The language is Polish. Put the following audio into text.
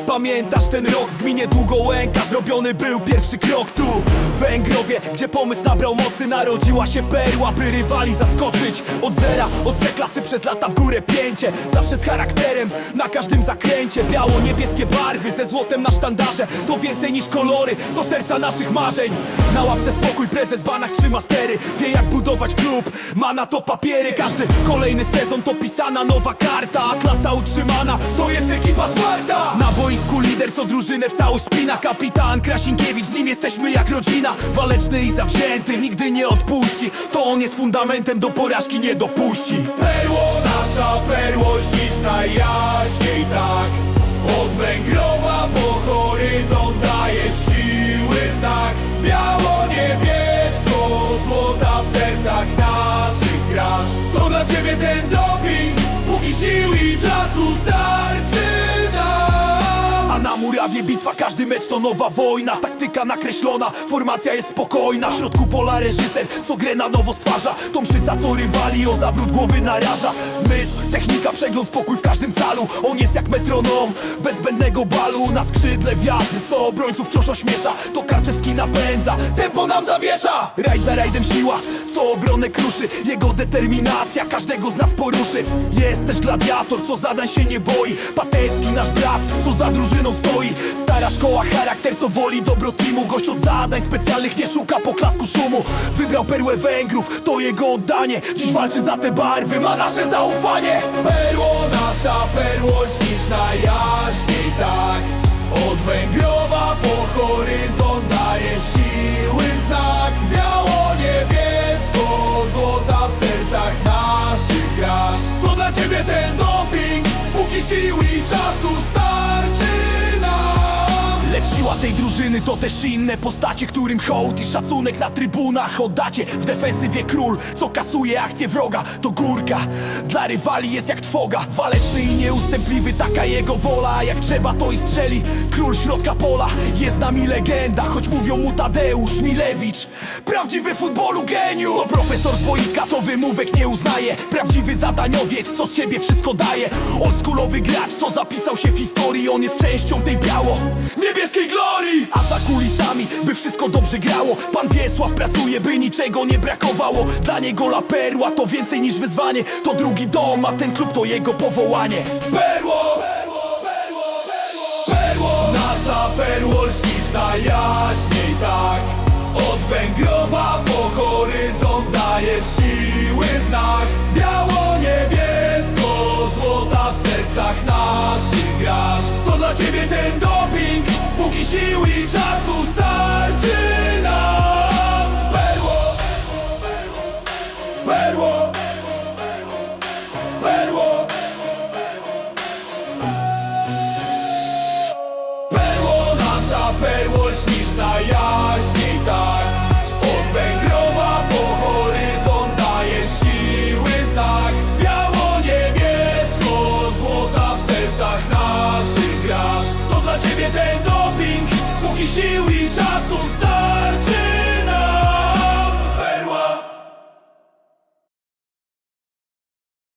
pamiętasz ten rok? W gminie Długołęka Zrobiony był pierwszy krok tu. Węgrowie Gdzie pomysł nabrał mocy Narodziła się perła, by rywali zaskoczyć. Od zera, od C klasy przez lata w górę pięcie. Zawsze z charakterem, na każdym zakręcie. Biało-niebieskie barwy ze złotem na sztandarze. To więcej niż kolory, to serca naszych marzeń. Na ławce spokój, prezes Banach trzyma stery. Wie jak budować klub, ma na to papiery. Każdy kolejny sezon to pisana nowa karta A klasa utrzymana, to jest ekipa zwarta. Na boisku lider, co drużynę w całość spina. Kapitan Krasinkiewicz, z nim jesteśmy jak rodzina. Waleczny i zawzięty, nigdy nie odpuści. To on jest fundamentem, do porażki nie dopuści. Perło nasza, perło ślicz najjaśniej tak. Od Węgrowa po horyzont daje siły znak. Biało-niebiesko, złota w sercach naszych grasz. To dla ciebie ten doping, Murawie bitwa, każdy mecz to nowa wojna. Taktyka nakreślona, formacja jest spokojna. W środku pola reżyser, co grę na nowo stwarza. To mszyca, co rywali o zawrót głowy naraża. Zmysł, technika, przegląd, spokój w każdym calu. On jest jak metronom, bez zbędnego balu. Na skrzydle wiatr, co obrońców wciąż ośmiesza. To Karczewski napędza, tempo nam zawiesza. Rajd za rajdem siła, co obronę kruszy Jego determinacja każdego z nas poruszy. Jest też gladiator, co zadań się nie boi. Patecki nasz brat, co za drużyną stoi. Stara szkoła, charakter, co woli dobro teamu. Gość od zadań specjalnych nie szuka poklasku szumu. Wybrał perłę Węgrów, to jego oddanie. Dziś walczy za te barwy, ma nasze zaufanie. Perło nasza, perło ślicz najjaśniej siła tej drużyny to też inne postacie Którym hołd i szacunek na trybunach oddacie. W defensywie król, co kasuje akcję wroga To górka, dla rywali jest jak trwoga Waleczny i nieustępliwy, taka jego wola. Jak trzeba to i strzeli, król środka pola Jest nami legenda, choć mówią mu Tadeusz Milewicz. Prawdziwy futbolu geniusz To profesor z boiska, co wymówek nie uznaje. Prawdziwy zadaniowiec, co z siebie wszystko daje. Oldschoolowy gracz, co zapisał się w historii On jest częścią tej biało niebieskiej glorii A za kulisami, by wszystko dobrze grało. Pan Wiesław pracuje, by niczego nie brakowało. Dla niego la perła to więcej niż wyzwanie. To drugi dom, a ten klub to jego powołanie. Perło! Perło! Nasza perło ślicz najjaśniej tak. Od Węgrowa po horyzont daje siły znak. Biało-niebiesko, złota w sercach naszych grasz. To dla ciebie ten sił czasu starczy nam Perło! Perło! Perło! Perło nasza, perło ślicz najjaśniej tak Od Węgrowa po horyzont daje siły znak Biało-niebiesko, złota w sercach naszych grasz To dla ciebie ten póki sił i czasu starczy